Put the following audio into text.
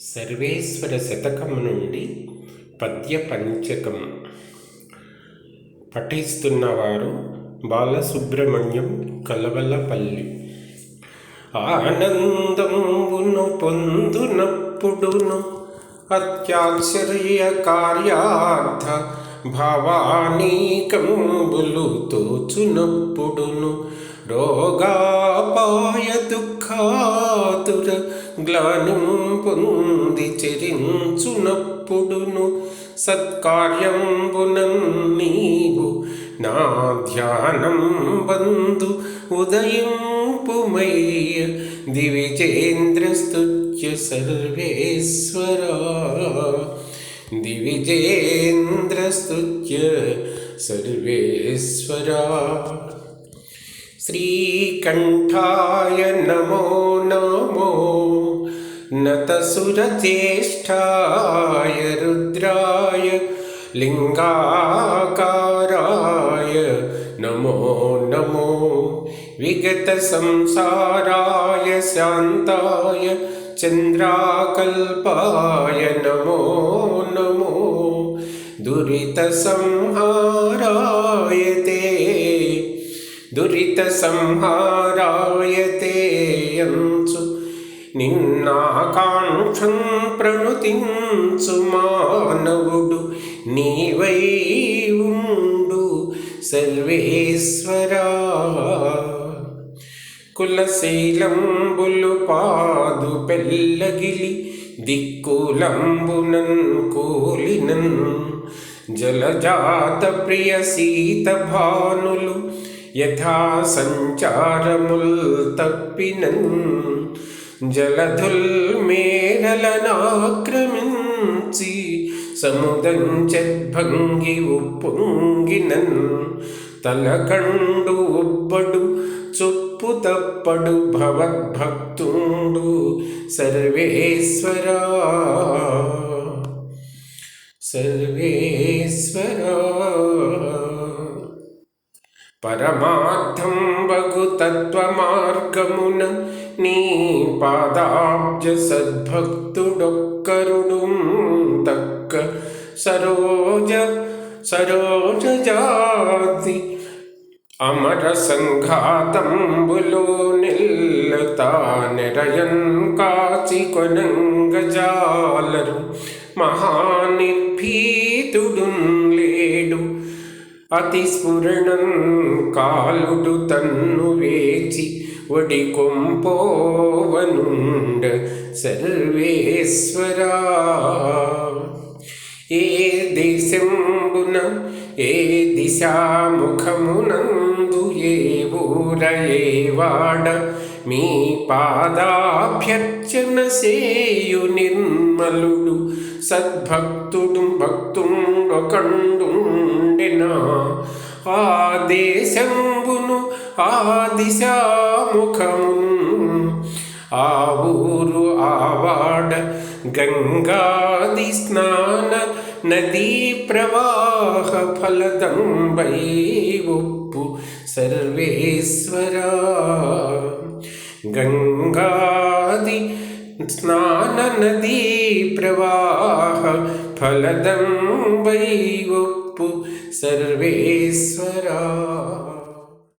సర్వేశ్వర శతకం నుండి పద్య పంచకం. పఠిస్తున్నవారు బాలసుబ్రహ్మణ్యం కలవలపల్లి. ఆనందమును పొందునప్పుడును అత్యాశ్చర్య కార్యార్థ భవానీకంబులు తోచునప్పుడును రోగాపాయ దుఃఖాతుర గ్లానిం పొంది చెరించునప్పుడును సత్కార్యంబునం నీవు నా ధ్యానం బంధు ఉదయింపుమయ్య దివిజేంద్రస్తుత్య సర్వేశ్వరా దివిజేంద్రస్తుత్య సర్వేశ్వరా श्रीकण्ठाय नमो नमो नतसुरचेष्टाय रुद्राय लिङ्गाकाराय नमो नमो विगतसंसाराय शान्ताय चन्द्राकल्पाय नमो नमो दुरितसंहाराय ते दुरितसंहाराय ते నిన్నాకాంక్షం ప్రణుతించు మానవుడు నీవై ఉండు సర్వేశ్వరా. కులశీలంబులు పాదు పెల్లగిలి దిక్కులంబునన్ కూలినన్. జలజాత ప్రియ సీత భానులు యథా సంచారముల్ తప్పినన్. జలధుల్ మేరలనాక్రమించి సముదంచద్భంగి ఉప్పొంగినన్ తలకండు ఉబ్బడు చొప్పు తప్పడు భవద్భక్తుండు సర్వేశ్వరా సర్వేశ్వరా పరమార్థం బగు తత్వమార్గమున నీ పాదాబ్జ సద్భక్తుడొక్కరుడు తక్క సరోజ సరోజ జాతి అమర సంఘాతంబులో నిల్లతా నిరయన్ కాచి కొనంగజాలరు మహానిర్భీతుడు అతి స్ఫురణం కాలుడు తన్ను వేచి ఒడి కొంపోవనుండ సర్వేశ్వరా. ఏ దేశంబున ఏ దిశాముఖమునందు ఏ ఊర ఏ వాడ మీ పాదాభ్యర్చన సేయు నిర్మలుడు సద్భక్తుడు భక్తుండొకండుండెనా ఆ దేశంబును ఆ దిశాముఖమును ఆ ఊరు ఆవాడ గంగాది స్నాన నదీ ప్రవాహ ఫలదంబై ఉప్పు సర్వేశ్వరా. గంగాది స్నా నదీ ప్రవాహ ఫలదంబై ఒప్పు సర్వేశ్వరా